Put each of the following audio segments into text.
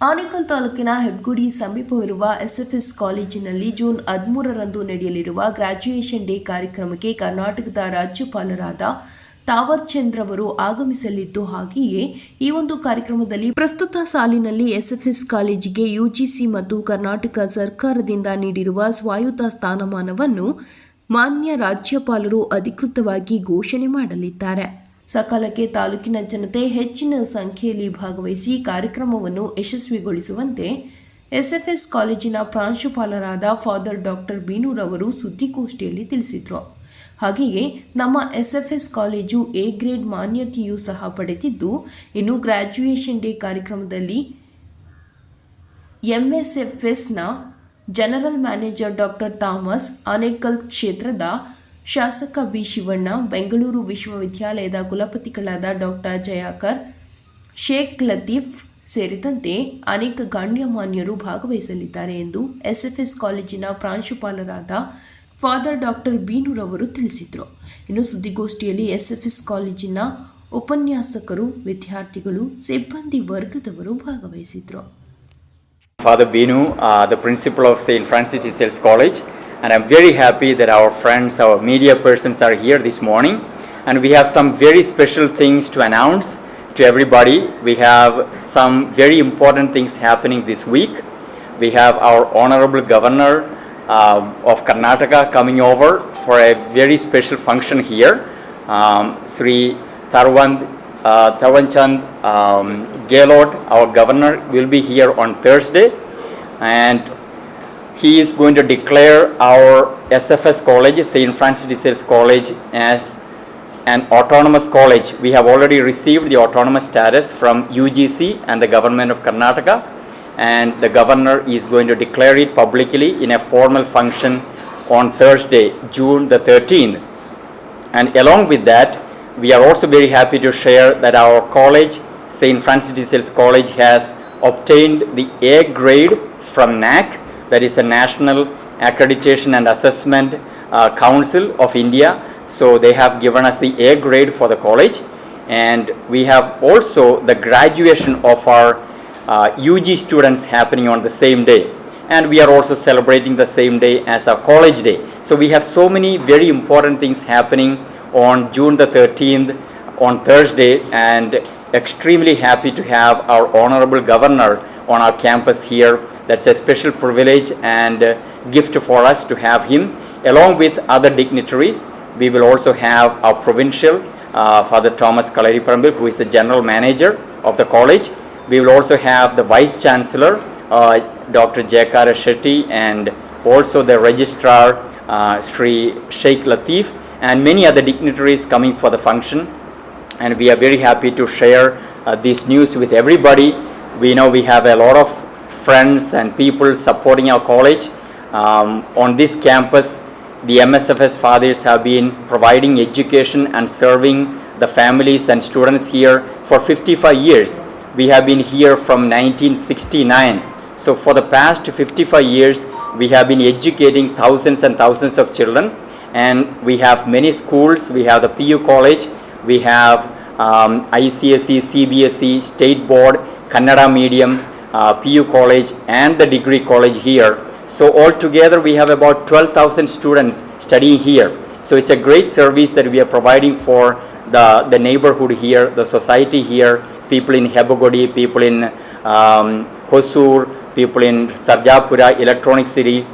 ಆನೇಕಲ್ ತಾಲೂಕಿನ ಹೆಬ್ಗುಡಿ ಸಮೀಪವಿರುವ ಎಸ್ಎಫ್ಎಸ್ ಕಾಲೇಜಿನಲ್ಲಿ ಜೂನ್ ಹದಿಮೂರರಂದು ನಡೆಯಲಿರುವ ಗ್ರಾಜ್ಯುಯೇಷನ್ ಡೇ ಕಾರ್ಯಕ್ರಮಕ್ಕೆ ಕರ್ನಾಟಕದ ರಾಜ್ಯಪಾಲರಾದ ತಾವರ್ ಅವರು ಆಗಮಿಸಲಿದ್ದು ಹಾಗೆಯೇ ಈ ಒಂದು ಕಾರ್ಯಕ್ರಮದಲ್ಲಿ ಪ್ರಸ್ತುತ ಸಾಲಿನಲ್ಲಿ ಎಸ್ಎಫ್ಎಸ್ ಕಾಲೇಜಿಗೆ ಯುಜಿಸಿ ಮತ್ತು ಕರ್ನಾಟಕ ಸರ್ಕಾರದಿಂದ ನೀಡಿರುವ ಸ್ವಾಯತ್ತ ಸ್ಥಾನಮಾನವನ್ನು ಮಾನ್ಯ ರಾಜ್ಯಪಾಲರು ಅಧಿಕೃತವಾಗಿ ಘೋಷಣೆ ಮಾಡಲಿದ್ದಾರೆ. ಸಕಾಲಕ್ಕೆ ತಾಲೂಕಿನ ಜನತೆ ಹೆಚ್ಚಿನ ಸಂಖ್ಯೆಯಲ್ಲಿ ಭಾಗವಹಿಸಿ ಕಾರ್ಯಕ್ರಮವನ್ನು ಯಶಸ್ವಿಗೊಳಿಸುವಂತೆ ಎಸ್ಎಫ್ಎಸ್ ಕಾಲೇಜಿನ ಪ್ರಾಂಶುಪಾಲರಾದ ಫಾದರ್ ಡಾಕ್ಟರ್ ಬೀನೂರವರು ಸುದ್ದಿಗೋಷ್ಠಿಯಲ್ಲಿ ತಿಳಿಸಿದರು. ಹಾಗೆಯೇ ನಮ್ಮ ಎಸ್ಎಫ್ಎಸ್ ಕಾಲೇಜು ಎ ಗ್ರೇಡ್ ಮಾನ್ಯತೆಯೂ ಸಹ ಪಡೆದಿದ್ದು, ಇನ್ನು ಗ್ರ್ಯಾಜುಯೇಷನ್ ಡೇ ಕಾರ್ಯಕ್ರಮದಲ್ಲಿ ಎಂಎಸ್ಎಫ್ಎಸ್ನ general manager doctor Thomas Anekal ಕ್ಷೇತ್ರದ ಶಾಸಕ ಬಿ ಶಿವಣ್ಣ ಬೆಂಗಳೂರು ವಿಶ್ವವಿದ್ಯಾಲಯದ ಕುಲಪತಿಗಳಾದ ಡಾಕ್ಟರ್ ಜಯಾಕರ್ ಶೇಖ್ ಲತೀಫ್ ಸೇರಿದಂತೆ ಅನೇಕ ಗಣ್ಯಮಾನ್ಯರು ಭಾಗವಹಿಸಲಿದ್ದಾರೆ ಎಂದು ಎಸ್ಎಫ್ಎಸ್ ಕಾಲೇಜಿನ ಪ್ರಾಂಶುಪಾಲರಾದ ಫಾದರ್ ಡಾಕ್ಟರ್ ಬೀನೂರ್ ಅವರು ತಿಳಿಸಿದರು. ಇನ್ನು ಸುದ್ದಿಗೋಷ್ಠಿಯಲ್ಲಿ ಎಸ್ಎಫ್ಎಸ್ ಕಾಲೇಜಿನ ಉಪನ್ಯಾಸಕರು ವಿದ್ಯಾರ್ಥಿಗಳು ಸಿಬ್ಬಂದಿ ವರ್ಗದವರು ಭಾಗವಹಿಸಿದರು. Father Binu the principal of saint Francis College, and I'm very happy that our friends, our media persons are here this morning. And we have some very special things to announce to everybody. We have some very important things happening this week. We have our Honorable Governor um, of Karnataka coming over for a very special function here. Um, Sri Tarwand uh, Tawanchand um, Gaylord, our governor, will be here on Thursday, and he is going to declare our SFS college, St. Francis de Sales College, as an autonomous college. We have already received the autonomous status from UGC and the government of Karnataka, and the governor is going to declare it publicly in a formal function on Thursday, June the 13th. And along with that, we are also very happy to share that our college, St. Francis de Sales College, has obtained the A grade from NAC, that is the National Accreditation and Assessment uh, Council of India. So they have given us the A grade for the college, and we have also the graduation of our uh, UG students happening on the same day and we are also celebrating the same day as our college day. So we have so many very important things happening on June the 13th on Thursday and extremely happy to have our honorable governor on our campus here. That's a special privilege and uh, gift for us to have him along with other dignitaries. We will also have our provincial uh, Father Thomas Kalari Parambil, who is the general manager of the college. We will also have the vice chancellor, uh, Dr. Jayakara Shetty, and also the registrar, uh, Sri Sheikh Latif, and many other dignitaries coming for the function. And we are very happy to share uh, this news with everybody. We know we have a lot of friends and people supporting our college. Um, on this campus, the MSFS fathers have been providing education and serving the families and students here for 55 years. We have been here from 1969. So for the past 55 years, we have been educating thousands and thousands of children. And we have many schools. We have the PU College. We have um, ICSE, CBSE, State Board, Kannada Medium, PU College, and the Degree College here. So altogether, we have about 12,000 students studying here. So it's a great service that we are providing for the, the neighborhood here, the society here, people in Hebogodi, people in um, Hosur, people in Sarjapura, Electronic City,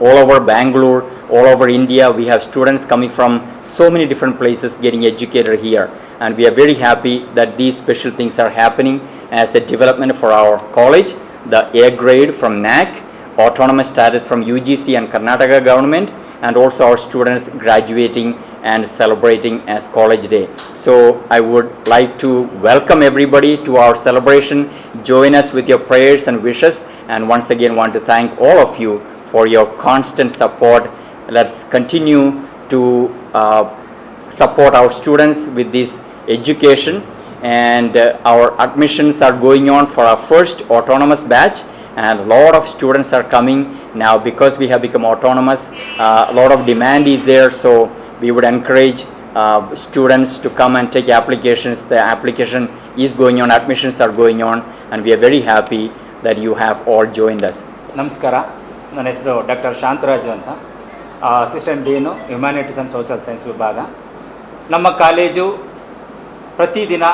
all over Bangalore, all over India. We have students coming from so many different places getting educated here. And we are very happy that these special things are happening as a development for our college. The A grade from NAC, autonomous status from UGC and Karnataka government, and also our students graduating and celebrating as college day. So I would like to welcome everybody to our celebration. Join us with your prayers and wishes, and once again want to thank all of you for your constant support. Let's continue to uh, support our students with this education and uh, our admissions are going on for our first autonomous batch and a lot of students are coming now because we have become autonomous uh, a lot of demand is there so we would encourage uh, students to come and take applications the application is going on admissions are going on and we are very happy that you have all joined us. ನಮಸ್ಕಾರ ನನ್ನ ಹೆಸರು doctor Shantaraju ಅಂತ assistant dean humanities and social science ವಿಭಾಗ ನಮ್ಮ college ಪ್ರತಿದಿನ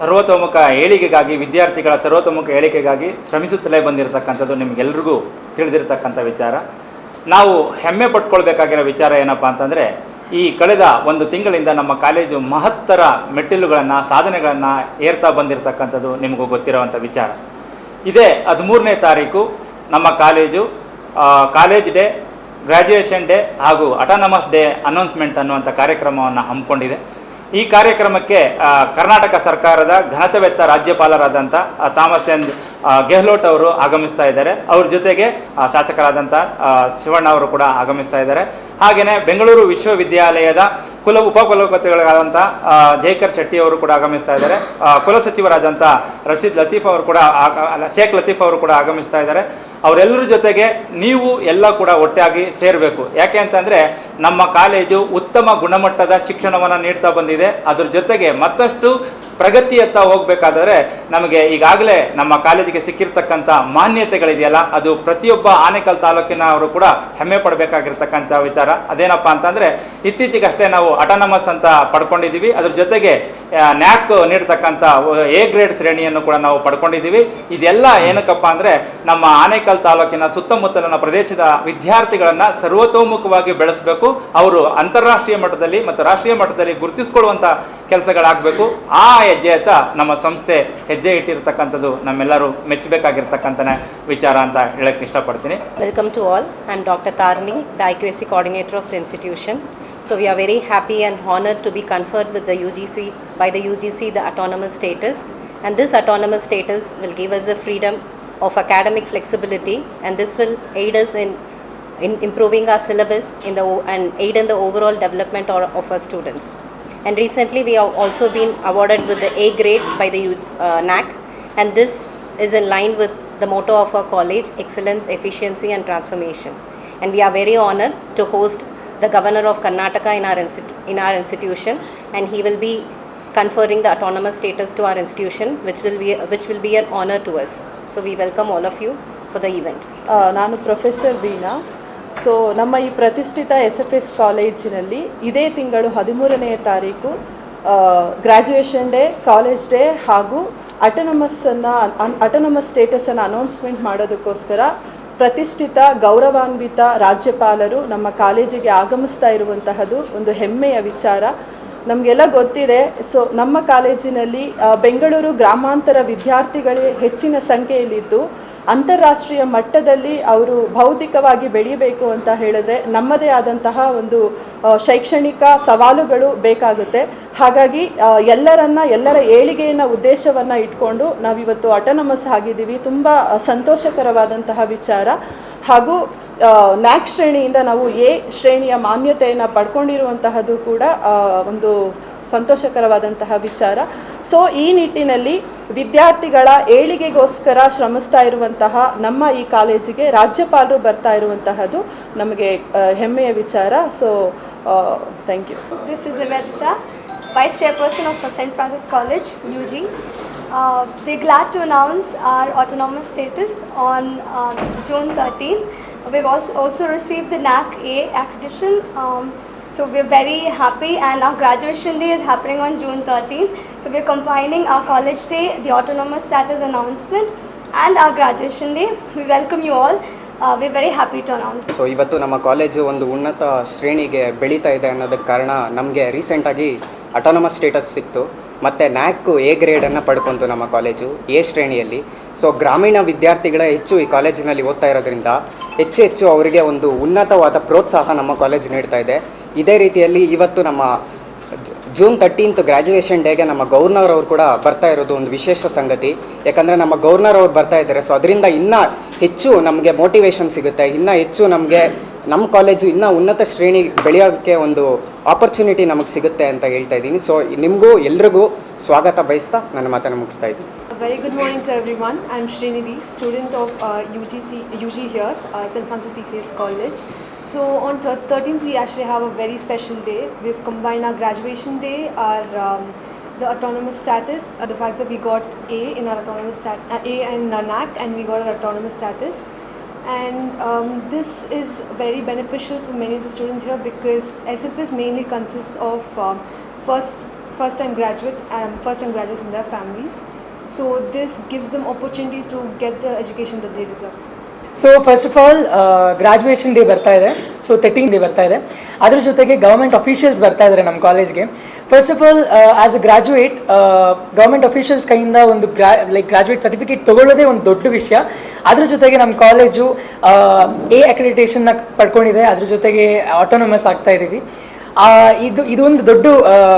ಸರ್ವತೋಮುಖ ಏಳಿಗೆಗಾಗಿ, ವಿದ್ಯಾರ್ಥಿಗಳ ಸರ್ವತೋಮುಖ ಏಳಿಗೆಗಾಗಿ ಶ್ರಮಿಸುತ್ತಲೇ ಬಂದಿರತಕ್ಕಂಥದ್ದು ನಿಮಗೆಲ್ರಿಗೂ ತಿಳಿದಿರತಕ್ಕಂಥ ವಿಚಾರ. ನಾವು ಹೆಮ್ಮೆ ಪಟ್ಕೊಳ್ಬೇಕಾಗಿರೋ ವಿಚಾರ ಏನಪ್ಪ ಅಂತಂದರೆ, ಈ ಕಳೆದ ಒಂದು ತಿಂಗಳಿಂದ ನಮ್ಮ ಕಾಲೇಜು ಮಹತ್ತರ ಮೆಟ್ಟಿಲುಗಳನ್ನು, ಸಾಧನೆಗಳನ್ನು ಏರ್ತಾ ಬಂದಿರತಕ್ಕಂಥದ್ದು ನಿಮಗೂ ಗೊತ್ತಿರೋವಂಥ ವಿಚಾರ. ಇದೇ ಹದಿಮೂರನೇ ತಾರೀಕು ನಮ್ಮ college college day graduation day ಹಾಗೂ ಅಟಾನಮಸ್ ಡೇ ಅನೌನ್ಸ್ಮೆಂಟ್ ಅನ್ನುವಂಥ ಕಾರ್ಯಕ್ರಮವನ್ನು ಹಮ್ಮಿಕೊಂಡಿದೆ. ಈ ಕಾರ್ಯಕ್ರಮಕ್ಕೆ ಕರ್ನಾಟಕ ಸರ್ಕಾರದ ಘನತೆವೆತ್ತ ರಾಜ್ಯಪಾಲರಾದಂಥ ಆ, ಗೆಹ್ಲೋಟ್ ಅವರು ಆಗಮಿಸ್ತಾ ಇದ್ದಾರೆ. ಅವ್ರ ಜೊತೆಗೆ ಶಾಸಕರಾದಂಥ ಶಿವಣ್ಣ ಅವರು ಕೂಡ ಆಗಮಿಸ್ತಾ ಇದ್ದಾರೆ. ಹಾಗೆಯೇ ಬೆಂಗಳೂರು ವಿಶ್ವವಿದ್ಯಾಲಯದ ಕುಲ ಉಪಕುಲಪತಿಗಳಾದಂಥ ಜೈಕರ್ ಶೆಟ್ಟಿ ಅವರು ಕೂಡ ಆಗಮಿಸ್ತಾ ಇದ್ದಾರೆ. ಕುಲ ಸಚಿವರಾದಂಥ ರಶೀದ್ ಲತೀಫ್ ಅವರು ಕೂಡ ಶೇಖ್ ಲತೀಫ್ ಅವರು ಕೂಡ ಆಗಮಿಸ್ತಾ ಇದ್ದಾರೆ. ಅವರೆಲ್ಲರ ಜೊತೆಗೆ ನೀವು ಎಲ್ಲ ಕೂಡ ಒಟ್ಟಾಗಿ ಸೇರಬೇಕು. ಯಾಕೆ ಅಂತಂದರೆ, ನಮ್ಮ ಕಾಲೇಜು ಉತ್ತಮ ಗುಣಮಟ್ಟದ ಶಿಕ್ಷಣವನ್ನು ನೀಡ್ತಾ ಬಂದಿದೆ. ಅದ್ರ ಜೊತೆಗೆ ಮತ್ತಷ್ಟು ಪ್ರಗತಿಯತ್ತ ಹೋಗಬೇಕಾದರೆ ನಮಗೆ ಈಗಾಗಲೇ ನಮ್ಮ ಕಾಲೇಜಿಗೆ ಸಿಕ್ಕಿರ್ತಕ್ಕಂಥ ಮಾನ್ಯತೆಗಳಿದೆಯಲ್ಲ, ಅದು ಪ್ರತಿಯೊಬ್ಬ ಆನೇಕಲ್ ತಾಲೂಕಿನವರು ಕೂಡ ಹೆಮ್ಮೆ ಪಡಬೇಕಾಗಿರ್ತಕ್ಕಂಥ ವಿಚಾರ. ಅದೇನಪ್ಪ ಅಂತಂದರೆ, ಇತ್ತೀಚೆಗಷ್ಟೇ ನಾವು ಅಟಾನಮಸ್ ಅಂತ ಪಡ್ಕೊಂಡಿದ್ದೀವಿ. ಅದ್ರ ಜೊತೆಗೆ ನ್ಯಾಕ್ ನೀಡ್ತಕ್ಕಂಥ ಎ ಗ್ರೇಡ್ ಶ್ರೇಣಿಯನ್ನು ಕೂಡ ನಾವು ಪಡ್ಕೊಂಡಿದ್ದೀವಿ. ಇದೆಲ್ಲ ಏನಕ್ಕಪ್ಪ ಅಂದರೆ ನಮ್ಮ ಆನೇಕಲ್ ತಾಲೂಕಿನ ಸುತ್ತಮುತ್ತಲಿನ ಪ್ರದೇಶದ ವಿದ್ಯಾರ್ಥಿಗಳನ್ನು ಸರ್ವತೋಮುಖವಾಗಿ ಬೆಳೆಸಬೇಕು. ಅವರು ಅಂತಾರಾಷ್ಟ್ರೀಯ ಮಟ್ಟದಲ್ಲಿ ಮತ್ತು ರಾಷ್ಟ್ರೀಯ ಮಟ್ಟದಲ್ಲಿ ಗುರುತಿಸ್ಕೊಳ್ಳುವಂಥ ಕೆಲಸಗಳಾಗಬೇಕು. ಆ ಹೆಜ್ಜೆಯತ್ತ ನಮ್ಮ ಸಂಸ್ಥೆ ಹೆಜ್ಜೆ ಇಟ್ಟಿರ್ತಕ್ಕಂಥದ್ದು ನಮ್ಮೆಲ್ಲರೂ ಮೆಚ್ಚಬೇಕಾಗಿರ್ತಕ್ಕಂಥ ವಿಚಾರ ಅಂತ ಹೇಳಕ್ಕೆ ಇಷ್ಟಪಡ್ತೀನಿ. Welcome to all I doctor Tarini IQAC coordinator of the institution. So we are very happy and honored to be conferred with the UGC by the UGC the autonomous status. And this autonomous status will give us a freedom of academic flexibility, and this will aid us in in improving our syllabus in the and aid in the overall development or, of our students. And recently, we have also been awarded with the A grade by the uh, NAC, and this is in line with the motto of our college: excellence, efficiency, and transformation. And we are very honored to host the governor of Karnataka in our in our institution, and he will be conferring the autonomous status to our institution, which will be which will be an honor to us. So we welcome all of you for the event. ಆ, ನಾನು professor Veena so ನಮ್ಮ ಈ ಪ್ರತಿಷ್ಠಿತ S F S ಕಾಲೇಜಿನಲ್ಲಿ ಇದೇ ತಿಂಗಳು ಹದಿಮೂರನೆಯ ತಾರೀಕು ಗ್ರ್ಯಾಜುಯೇಷನ್ ಡೇ ಕಾಲೇಜ್ ಡೇ ಹಾಗೂ ಅಟೋನಮಸ್ಸನ್ನು ಅಟನಮಸ್ ಸ್ಟೇಟಸನ್ನು ಅನೌನ್ಸ್ಮೆಂಟ್ ಮಾಡೋದಕ್ಕೋಸ್ಕರ ಪ್ರತಿಷ್ಠಿತ, ಗೌರವಾನ್ವಿತ ರಾಜ್ಯಪಾಲರು ನಮ್ಮ ಕಾಲೇಜಿಗೆ ಆಗಮಿಸ್ತಾ ಇರುವಂತಹದ್ದು ಒಂದು ಹೆಮ್ಮೆಯ ವಿಚಾರ. ನಮಗೆಲ್ಲ ಗೊತ್ತಿದೆ, ಸೊ ನಮ್ಮ ಕಾಲೇಜಿನಲ್ಲಿ ಬೆಂಗಳೂರು ಗ್ರಾಮಾಂತರ ವಿದ್ಯಾರ್ಥಿಗಳೇ ಹೆಚ್ಚಿನ ಸಂಖ್ಯೆಯಲ್ಲಿದ್ದು, ಅಂತಾರಾಷ್ಟ್ರೀಯ ಮಟ್ಟದಲ್ಲಿ ಅವರು ಭೌತಿಕವಾಗಿ ಬೆಳೀಬೇಕು ಅಂತ ಹೇಳಿದ್ರೆ ನಮ್ಮದೇ ಆದಂತಹ ಒಂದು ಶೈಕ್ಷಣಿಕ ಸವಾಲುಗಳು ಬೇಕಾಗುತ್ತೆ. ಹಾಗಾಗಿ ಎಲ್ಲರನ್ನ ಎಲ್ಲರ ಏಳಿಗೆಯನ್ನು ಉದ್ದೇಶವನ್ನು ಇಟ್ಕೊಂಡು ನಾವಿವತ್ತು ಆಟೋನಮಸ್ ಆಗಿದ್ದೀವಿ. ತುಂಬ ಸಂತೋಷಕರವಾದಂತಹ ವಿಚಾರ. ಹಾಗೂ ನ್ಯಾಕ್ ಶ್ರೇಣಿಯಿಂದ ನಾವು ಎ ಶ್ರೇಣಿಯ ಮಾನ್ಯತೆಯನ್ನು ಪಡ್ಕೊಂಡಿರುವಂತಹದ್ದು ಕೂಡ ಒಂದು ಸಂತೋಷಕರವಾದಂತಹ ವಿಚಾರ. ಸೊ ಈ ನಿಟ್ಟಿನಲ್ಲಿ ವಿದ್ಯಾರ್ಥಿಗಳ ಏಳಿಗೆಗೋಸ್ಕರ ಶ್ರಮಿಸ್ತಾ ಇರುವಂತಹ ನಮ್ಮ ಈ ಕಾಲೇಜಿಗೆ ರಾಜ್ಯಪಾಲರು ಬರ್ತಾ ಇರುವಂತಹದ್ದು ನಮಗೆ ಹೆಮ್ಮೆಯ ವಿಚಾರ. So thank you is Nivedita, Vice Chairperson of St. Francis College, UG. Uh, we're glad to announce our autonomous status on uh, June 13th. We've also, also received the NAC A accreditation. Um, so we're very happy and our graduation day is happening on June 13th. So we're combining our college day, the autonomous status announcement and our graduation day. We welcome you all. Uh, we're very happy to announce. So ಇವತ್ತು ನಮ್ಮ college ಒಂದು ಉನ್ನತ ಶ್ರೇಣಿಗೆ ಬೆಳೀತಾ ಇದೆ ಅನ್ನೋದಕ್ಕೆ ಕಾರಣ ನಮಗೆ ರೀಸೆಂಟಾಗಿ ಅಟಾನಮಸ್ ಸ್ಟೇಟಸ್ ಸಿಕ್ತು. ಮತ್ತು ನ್ಯಾಕು ಎ ಗ್ರೇಡನ್ನು ಪಡ್ಕೊಂತು ನಮ್ಮ ಕಾಲೇಜು ಎ ಶ್ರೇಣಿಯಲ್ಲಿ. ಸೊ ಗ್ರಾಮೀಣ ವಿದ್ಯಾರ್ಥಿಗಳೇ ಹೆಚ್ಚು ಈ ಕಾಲೇಜಿನಲ್ಲಿ ಓದ್ತಾ ಇರೋದ್ರಿಂದ ಹೆಚ್ಚು ಹೆಚ್ಚು ಅವರಿಗೆ ಒಂದು ಉನ್ನತವಾದ ಪ್ರೋತ್ಸಾಹ ನಮ್ಮ ಕಾಲೇಜ್ ನೀಡ್ತಾ ಇದೆ. ಇದೇ ರೀತಿಯಲ್ಲಿ ಇವತ್ತು ನಮ್ಮ ಜೂನ್ ತರ್ಟೀನ್ತ್ ಗ್ರ್ಯಾಜುಯೇಷನ್ ಡೇಗೆ ನಮ್ಮ ಗೌರ್ನರ್ ಅವರು ಕೂಡ ಬರ್ತಾ ಇರೋದು ಒಂದು ವಿಶೇಷ ಸಂಗತಿ. ಯಾಕಂದರೆ ನಮ್ಮ ಗೌರ್ನರ್ ಅವ್ರು ಬರ್ತಾ ಇದ್ದಾರೆ. ಸೊ ಅದರಿಂದ ಇನ್ನೂ ಹೆಚ್ಚು ನಮಗೆ ಮೋಟಿವೇಶನ್ ಸಿಗುತ್ತೆ. ಇನ್ನೂ ಹೆಚ್ಚು ನಮಗೆ ನಮ್ಮ ಕಾಲೇಜು ಇನ್ನೂ ಉನ್ನತ ಶ್ರೇಣಿ ಬೆಳೆಯೋಕ್ಕೆ ಒಂದು ಆಪರ್ಚುನಿಟಿ ನಮಗೆ ಸಿಗುತ್ತೆ ಅಂತ ಹೇಳ್ತಾ ಇದ್ದೀನಿ. ಸೊ ನಿಮಗೂ ಎಲ್ರಿಗೂ ಸ್ವಾಗತ ಬಯಸ್ತಾ ನನ್ನ ಮಾತನ್ನು ಮುಗಿಸ್ತಾ ಇದ್ದೀನಿ. Very good morning to everyone I am Shrinidhi student of U G C U G here saint Francis T C S college so on thirteen we actually have a very special day we combine a graduation day or the autonomous status the fact the we got A in our autonomous stat A and NAAC and we got our autonomous status And um, this is very beneficial for many of the students here because SFS mainly consists of um, first first time graduates and first time graduates and their families. So this gives them opportunities to get the education that they deserve. So first of all graduation day ಬರ್ತಾ ಇದೆ. So thirteen day ಬರ್ತಾ ಇದೆ. ಅದ್ರ ಜೊತೆಗೆ government officials ಬರ್ತಾ ಇದ್ದಾರೆ ನಮ್ಮ ಕಾಲೇಜ್ಗೆ first of all as a graduate government officials ಕೈಯಿಂದ ಒಂದು ಗ್ರಾ ಲೈಕ್ ಗ್ರಾಜುಯೇಟ್ ಸರ್ಟಿಫಿಕೇಟ್ ತೊಗೊಳ್ಳೋದೇ ಒಂದು ದೊಡ್ಡ ವಿಷಯ. ಅದ್ರ ಜೊತೆಗೆ ನಮ್ಮ ಕಾಲೇಜು ಎ ಅಕ್ರಿಡಿಟೇಷನ್ನ ಪಡ್ಕೊಂಡಿದೆ. ಅದ್ರ ಜೊತೆಗೆ ಆಟೋನಮಸ್ ಆಗ್ತಾ ಇದ್ದೀವಿ ಇದು ಇದು ದೊಡ್ಡ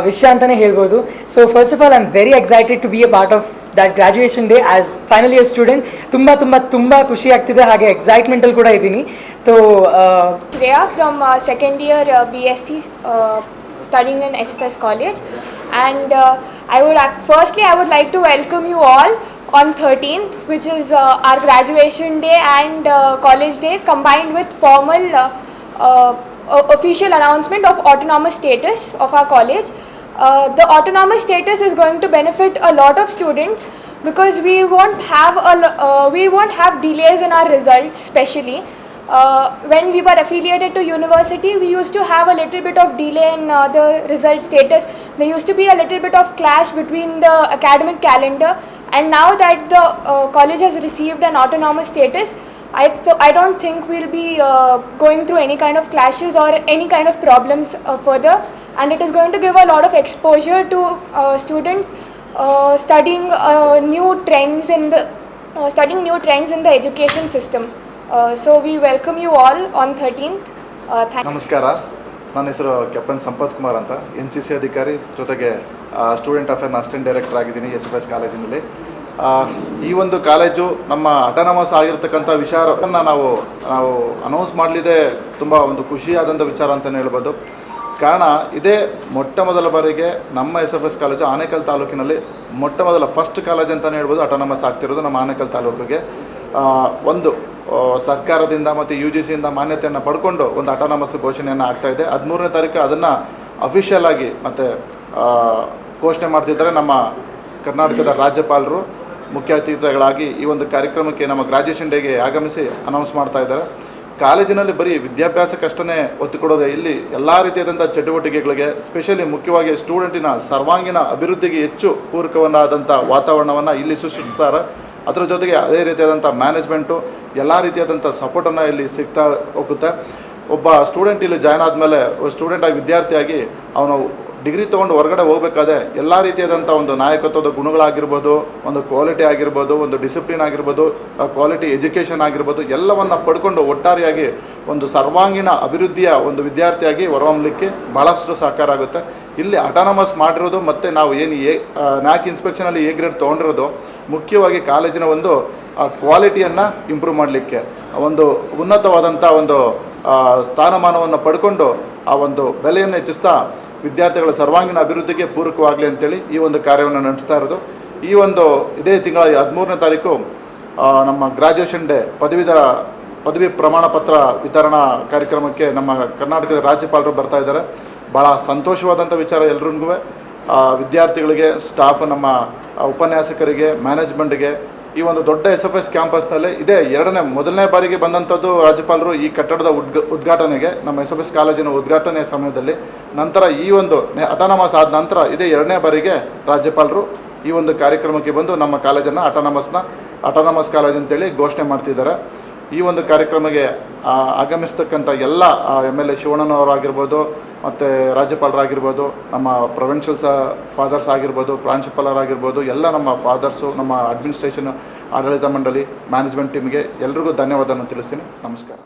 ವಿಷಯ ಅಂತಾನೆ ಹೇಳಬಹುದು so first of all I am very excited to be a part of that graduation day as final year student ತುಂಬ ತುಂಬ ತುಂಬ ಖುಷಿ ಆಗ್ತಿದೆ. ಹಾಗೆ ಎಕ್ಸೈಟ್ಮೆಂಟಲ್ಲಿ ಕೂಡ ಇದ್ದೀನಿ. So Shreya from second year B S C studying in S F S college and I would firstly I would like to welcome you all on thirteenth which is our graduation day and college day combined with formal official announcement of autonomous status of our college. Uh, the autonomous status is going to benefit a lot of students because we won't have a uh, we won't have delays in our results especially uh, when we were affiliated to university we used to have a little bit of delay in uh, the result status there used to be a little bit of clash between the academic calendar and now that the uh, college has received an autonomous status I, th- I don't think we'll be uh, going through any kind of clashes or any kind of problems uh, further and it is going to give a lot of exposure to uh, students uh, studying uh, new trends in the uh, studying new trends in the education system uh, so we welcome you all on 13th uh, thank ನಮಸ್ಕಾರ ನನ್ನ ಹೆಸರು ಕೆಪ್ಪನ್ ಸಂಪತ್ ಕುಮಾರ್ ಅಂತ N C C ಅಧಿಕಾರಿ ಜೊತೆಗೆ student ಅಫೇರ್ನ assistant director ಆಗಿದ್ದೀನಿ S F S ಕಾಲೇಜಿನಲ್ಲಿ ಈ ಒಂದು ಕಾಲೇಜು ನಮ್ಮ ಅಟಾನಮಸ್ ಆಗಿರ್ತಕ್ಕಂಥ ವಿಚಾರವನ್ನು ನಾವು ನಾವು ಅನೌನ್ಸ್ ಮಾಡಲಿದೆ. ತುಂಬ ಒಂದು ಖುಷಿಯಾದಂಥ ವಿಚಾರ ಅಂತಲೇ ಹೇಳ್ಬೋದು. ಕಾರಣ, ಇದೇ ಮೊಟ್ಟ ಮೊದಲ ಬಾರಿಗೆ ನಮ್ಮ S F S college Anekal ತಾಲೂಕಿನಲ್ಲಿ ಮೊಟ್ಟ ಮೊದಲ ಫಸ್ಟ್ ಕಾಲೇಜ್ ಅಂತಲೇ ಹೇಳ್ಬೋದು. ಅಟಾನಮಸ್ ಆಗ್ತಿರೋದು ನಮ್ಮ ಆನೇಕಲ್ ತಾಲೂಕಿಗೆ. ಒಂದು ಸರ್ಕಾರದಿಂದ ಮತ್ತು ಯು ಜಿ ಸಿಯಿಂದ ಮಾನ್ಯತೆಯನ್ನು ಪಡ್ಕೊಂಡು ಒಂದು ಅಟಾನಮಸ್ ಘೋಷಣೆಯನ್ನು ಇದೆ. ಹದಿಮೂರನೇ ತಾರೀಕು ಅದನ್ನು ಅಫಿಷಿಯಲ್ ಆಗಿ ಮತ್ತು ಘೋಷಣೆ ಮಾಡ್ತಿದ್ದಾರೆ ನಮ್ಮ ಕರ್ನಾಟಕದ ರಾಜ್ಯಪಾಲರು. ಮುಖ್ಯ ಅತಿಥಿಗಳಾಗಿ ಈ ಒಂದು ಕಾರ್ಯಕ್ರಮಕ್ಕೆ ನಮ್ಮ ಗ್ರಾಜ್ಯುಯೇಷನ್ ಡೇಗೆ ಆಗಮಿಸಿ ಅನೌನ್ಸ್ ಮಾಡ್ತಾ ಇದ್ದಾರೆ. ಕಾಲೇಜಿನಲ್ಲಿ ಬರೀ ವಿದ್ಯಾಭ್ಯಾಸಕ್ಕಷ್ಟೇ ಒತ್ತು ಕೊಡೋದೇ ಇಲ್ಲಿ ಎಲ್ಲ ರೀತಿಯಾದಂಥ ಚಟುವಟಿಕೆಗಳಿಗೆ ಸ್ಪೆಷಲಿ ಮುಖ್ಯವಾಗಿ ಸ್ಟೂಡೆಂಟಿನ ಸರ್ವಾಂಗೀಣ ಅಭಿವೃದ್ಧಿಗೆ ಹೆಚ್ಚು ಪೂರಕವನ್ನಾದಂಥ ವಾತಾವರಣವನ್ನು ಇಲ್ಲಿ ಸೃಷ್ಟಿಸ್ತಾರೆ. ಅದರ ಜೊತೆಗೆ ಅದೇ ರೀತಿಯಾದಂಥ ಮ್ಯಾನೇಜ್ಮೆಂಟು ಎಲ್ಲ ರೀತಿಯಾದಂಥ ಸಪೋರ್ಟನ್ನು ಇಲ್ಲಿ ಸಿಗ್ತಾ ಹೋಗುತ್ತೆ. ಒಬ್ಬ ಸ್ಟೂಡೆಂಟ್ ಇಲ್ಲಿ ಜಾಯ್ನ್ ಆದಮೇಲೆ ಸ್ಟೂಡೆಂಟ್ ಆಗಿ ವಿದ್ಯಾರ್ಥಿಯಾಗಿ ಅವನು ಡಿಗ್ರಿ ತೊಗೊಂಡು ಹೊರಗಡೆ ಹೋಗ್ಬೇಕಾದ್ರೆ ಎಲ್ಲ ರೀತಿಯಾದಂಥ ಒಂದು ನಾಯಕತ್ವದ ಗುಣಗಳಾಗಿರ್ಬೋದು, ಒಂದು ಕ್ವಾಲಿಟಿ ಆಗಿರ್ಬೋದು, ಒಂದು ಡಿಸಿಪ್ಲಿನ್ ಆಗಿರ್ಬೋದು ಕ್ವಾಲಿಟಿ ಎಜುಕೇಷನ್ ಆಗಿರ್ಬೋದು, ಎಲ್ಲವನ್ನು ಪಡ್ಕೊಂಡು ಒಟ್ಟಾರೆಯಾಗಿ ಒಂದು ಸರ್ವಾಂಗೀಣ ಅಭಿವೃದ್ಧಿಯ ಒಂದು ವಿದ್ಯಾರ್ಥಿಯಾಗಿ ಹೊರಹೊಮ್ಮಲಿಕ್ಕೆ ಭಾಳಷ್ಟು ಸಹಕಾರ ಆಗುತ್ತೆ. ಇಲ್ಲಿ ಅಟಾನಮಸ್ ಮಾಡಿರೋದು ಮತ್ತು ನಾವು ಏನು ಎ ನ್ಯಾಕ್ ಇನ್ಸ್ಪೆಕ್ಷನಲ್ಲಿ ಎ ಗ್ರೇಡ್ ತೊಗೊಂಡಿರೋದು, ಮುಖ್ಯವಾಗಿ ಕಾಲೇಜಿನ ಒಂದು ಕ್ವಾಲಿಟಿಯನ್ನು ಇಂಪ್ರೂವ್ ಮಾಡಲಿಕ್ಕೆ ಒಂದು ಉನ್ನತವಾದಂಥ ಒಂದು ಸ್ಥಾನಮಾನವನ್ನು ಪಡ್ಕೊಂಡು ಆ ಒಂದು ಬೆಲೆಯನ್ನು ಹೆಚ್ಚಿಸ್ತಾ ವಿದ್ಯಾರ್ಥಿಗಳ ಸರ್ವಾಂಗೀಣ ಅಭಿವೃದ್ಧಿಗೆ ಪೂರಕವಾಗಲಿ ಅಂತೇಳಿ ಈ ಒಂದು ಕಾರ್ಯವನ್ನು ನಡೆಸ್ತಾ ಇರೋದು. ಈ ಒಂದು ಇದೇ ತಿಂಗಳ ಹದಿಮೂರನೇ ತಾರೀಕು ನಮ್ಮ ಗ್ರಾಜ್ಯುಯೇಷನ್ ಡೇ ಪದವಿದ ಪದವಿ ಪ್ರಮಾಣ ಪತ್ರ ವಿತರಣಾ ಕಾರ್ಯಕ್ರಮಕ್ಕೆ ನಮ್ಮ ಕರ್ನಾಟಕದ ರಾಜ್ಯಪಾಲರು ಬರ್ತಾ ಇದ್ದಾರೆ. ಭಾಳ ಸಂತೋಷವಾದಂಥ ವಿಚಾರ ಎಲ್ರಿಗೂ. ವಿದ್ಯಾರ್ಥಿಗಳಿಗೆ ಸ್ಟಾಫ್ ನಮ್ಮ ಉಪನ್ಯಾಸಕರಿಗೆ ಮ್ಯಾನೇಜ್ಮೆಂಟ್ಗೆ ಈ ಒಂದು ದೊಡ್ಡ ಎಸ್ ಎಫ್ ಎಸ್ ಕ್ಯಾಂಪಸ್ನಲ್ಲಿ ಇದೇ ಎರಡನೇ, ಮೊದಲನೇ ಬಾರಿಗೆ ಬಂದಂಥದ್ದು ರಾಜ್ಯಪಾಲರು ಈ ಕಟ್ಟಡದ ಉದ್ಘ, ಉದ್ಘಾಟನೆಗೆ, ನಮ್ಮ ಎಸ್ ಎಫ್ ಎಸ್ ಕಾಲೇಜಿನ ಉದ್ಘಾಟನೆಯ ಸಮಯದಲ್ಲಿ. ನಂತರ ಈ ಒಂದು ಅಟಾನಮಸ್ ಆದ ನಂತರ ಇದೇ ಎರಡನೇ ಬಾರಿಗೆ ರಾಜ್ಯಪಾಲರು ಈ ಒಂದು ಕಾರ್ಯಕ್ರಮಕ್ಕೆ ಬಂದು ನಮ್ಮ ಕಾಲೇಜನ್ನು ಅಟಾನಮಸ್ನ ಅಟಾನಮಸ್ ಕಾಲೇಜ್ ಅಂತೇಳಿ ಘೋಷಣೆ ಮಾಡ್ತಿದ್ದಾರೆ. ಈ ಒಂದು ಕಾರ್ಯಕ್ರಮಕ್ಕೆ ಆಗಮಿಸ್ತಕ್ಕಂಥ ಎಲ್ಲ ಎಂ ಎಲ್ ಎ ಶಿವಣ್ಣನವರಾಗಿರ್ಬೋದು ಮತ್ತು ರಾಜ್ಯಪಾಲರಾಗಿರ್ಬೋದು, ನಮ್ಮ ಪ್ರೊವಿನ್ಷಿಯಲ್ಸ್ ಫಾದರ್ಸ್ ಆಗಿರ್ಬೋದು ಪ್ರಾಂಶುಪಾಲರಾಗಿರ್ಬೋದು ಎಲ್ಲ ನಮ್ಮ ಫಾದರ್ಸು ನಮ್ಮ ಅಡ್ಮಿನಿಸ್ಟ್ರೇಷನ್ ಆಡಳಿತ ಮಂಡಳಿ ಮ್ಯಾನೇಜ್ಮೆಂಟ್ ಟೀಮ್ಗೆ ಎಲ್ರಿಗೂ ಧನ್ಯವಾದವನ್ನು ತಿಳಿಸ್ತೀನಿ. ನಮಸ್ಕಾರ.